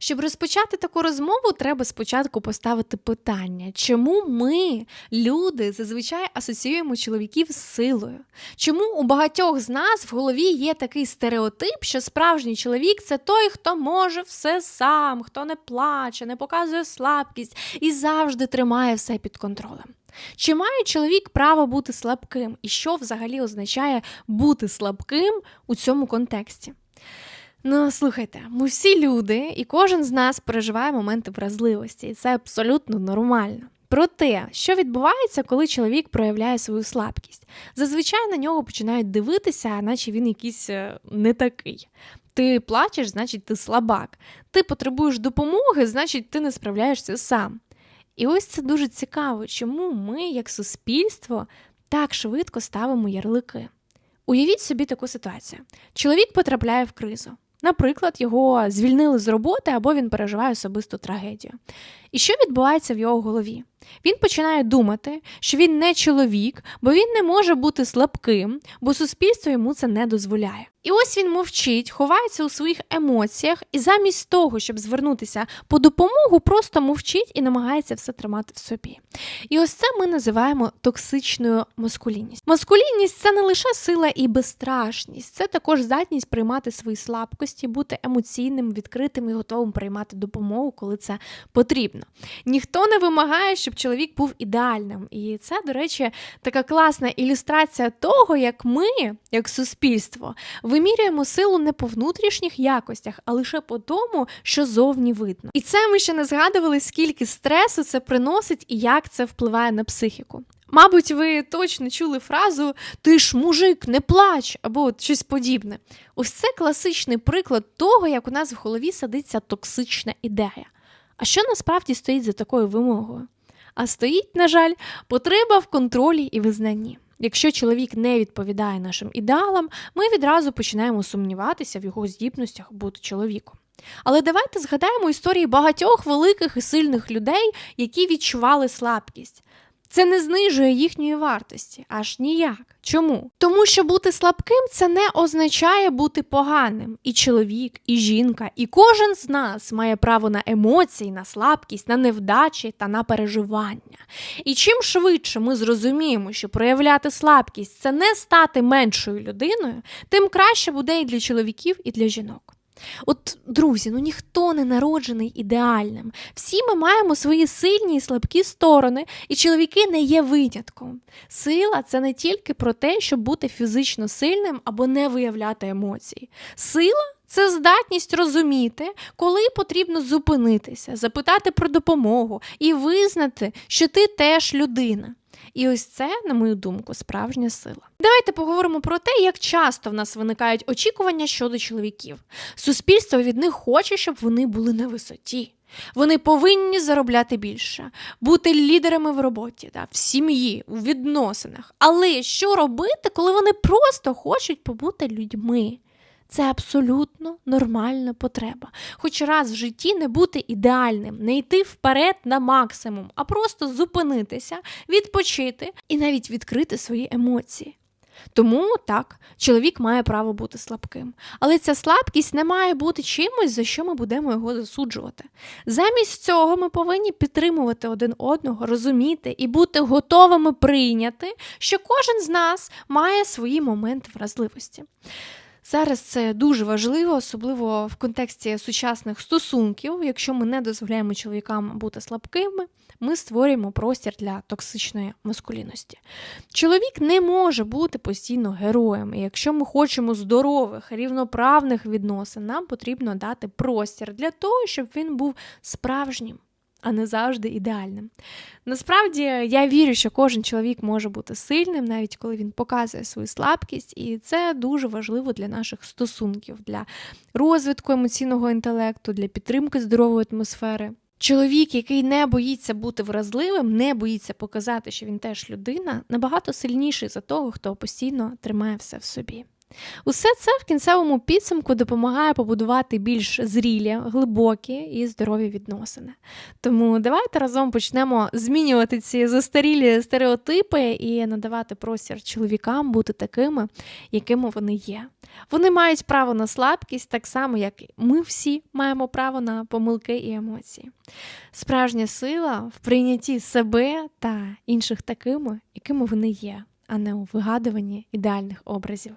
Щоб розпочати таку розмову, треба спочатку поставити питання, чому ми, люди, зазвичай асоціюємо чоловіків з силою? Чому у багатьох з нас в голові є такий стереотип, що справжній чоловік це той, хто може все сам, хто не плаче, не показує слабкість і завжди тримає все під контролем? Чи має чоловік право бути слабким? І що взагалі означає бути слабким у цьому контексті? Ну, слухайте, ми всі люди, і кожен з нас переживає моменти вразливості, і це абсолютно нормально. Про те, що відбувається, коли чоловік проявляє свою слабкість. Зазвичай на нього починають дивитися, наче він якийсь е, не такий. Ти плачеш, значить, ти слабак. Ти потребуєш допомоги, значить, ти не справляєшся сам. І ось це дуже цікаво, чому ми, як суспільство, так швидко ставимо ярлики. Уявіть собі таку ситуацію: чоловік потрапляє в кризу. Наприклад, його звільнили з роботи або він переживає особисту трагедію. І що відбувається в його голові? Він починає думати, що він не чоловік, бо він не може бути слабким, бо суспільство йому це не дозволяє. І ось він мовчить, ховається у своїх емоціях, і замість того, щоб звернутися по допомогу, просто мовчить і намагається все тримати в собі. І ось це ми називаємо токсичною маскулінністю. Маскулінність це не лише сила і безстрашність, це також здатність приймати свої слабкості, бути емоційним, відкритим і готовим приймати допомогу, коли це потрібно. Ніхто не вимагає, щоб чоловік був ідеальним. І це, до речі, така класна ілюстрація того, як ми, як суспільство, вимірюємо силу не по внутрішніх якостях, а лише по тому, що зовні видно. І це ми ще не згадували, скільки стресу це приносить і як це впливає на психіку. Мабуть, ви точно чули фразу Ти ж мужик, не плач або щось подібне. Ось це класичний приклад того, як у нас в голові садиться токсична ідея. А що насправді стоїть за такою вимогою? А стоїть, на жаль, потреба в контролі і визнанні. Якщо чоловік не відповідає нашим ідеалам, ми відразу починаємо сумніватися в його здібностях бути чоловіком. Але давайте згадаємо історії багатьох великих і сильних людей, які відчували слабкість. Це не знижує їхньої вартості, аж ніяк. Чому? Тому що бути слабким це не означає бути поганим. І чоловік, і жінка, і кожен з нас має право на емоції, на слабкість, на невдачі та на переживання. І чим швидше ми зрозуміємо, що проявляти слабкість це не стати меншою людиною, тим краще буде і для чоловіків, і для жінок. От, друзі, ну ніхто не народжений ідеальним. Всі ми маємо свої сильні і слабкі сторони, і чоловіки не є винятком. Сила це не тільки про те, щоб бути фізично сильним або не виявляти емоцій. Сила це здатність розуміти, коли потрібно зупинитися, запитати про допомогу і визнати, що ти теж людина. І ось це, на мою думку, справжня сила. Давайте поговоримо про те, як часто в нас виникають очікування щодо чоловіків. Суспільство від них хоче, щоб вони були на висоті. Вони повинні заробляти більше, бути лідерами в роботі, да, в сім'ї, у відносинах. Але що робити, коли вони просто хочуть побути людьми? Це абсолютно нормальна потреба. Хоч раз в житті не бути ідеальним, не йти вперед на максимум, а просто зупинитися, відпочити і навіть відкрити свої емоції. Тому так, чоловік має право бути слабким. Але ця слабкість не має бути чимось, за що ми будемо його засуджувати. Замість цього ми повинні підтримувати один одного, розуміти і бути готовими прийняти, що кожен з нас має свої моменти вразливості. Зараз це дуже важливо, особливо в контексті сучасних стосунків. Якщо ми не дозволяємо чоловікам бути слабкими, ми створюємо простір для токсичної маскулінності. Чоловік не може бути постійно героєм, і якщо ми хочемо здорових, рівноправних відносин, нам потрібно дати простір для того, щоб він був справжнім а не завжди ідеальним. Насправді я вірю, що кожен чоловік може бути сильним, навіть коли він показує свою слабкість, і це дуже важливо для наших стосунків, для розвитку емоційного інтелекту, для підтримки здорової атмосфери. Чоловік, який не боїться бути вразливим, не боїться показати, що він теж людина, набагато сильніший за того, хто постійно тримає все в собі. Усе це в кінцевому підсумку допомагає побудувати більш зрілі, глибокі і здорові відносини. Тому давайте разом почнемо змінювати ці застарілі стереотипи і надавати простір чоловікам бути такими, якими вони є. Вони мають право на слабкість, так само, як ми всі маємо право на помилки і емоції. Справжня сила в прийнятті себе та інших такими, якими вони є, а не у вигадуванні ідеальних образів.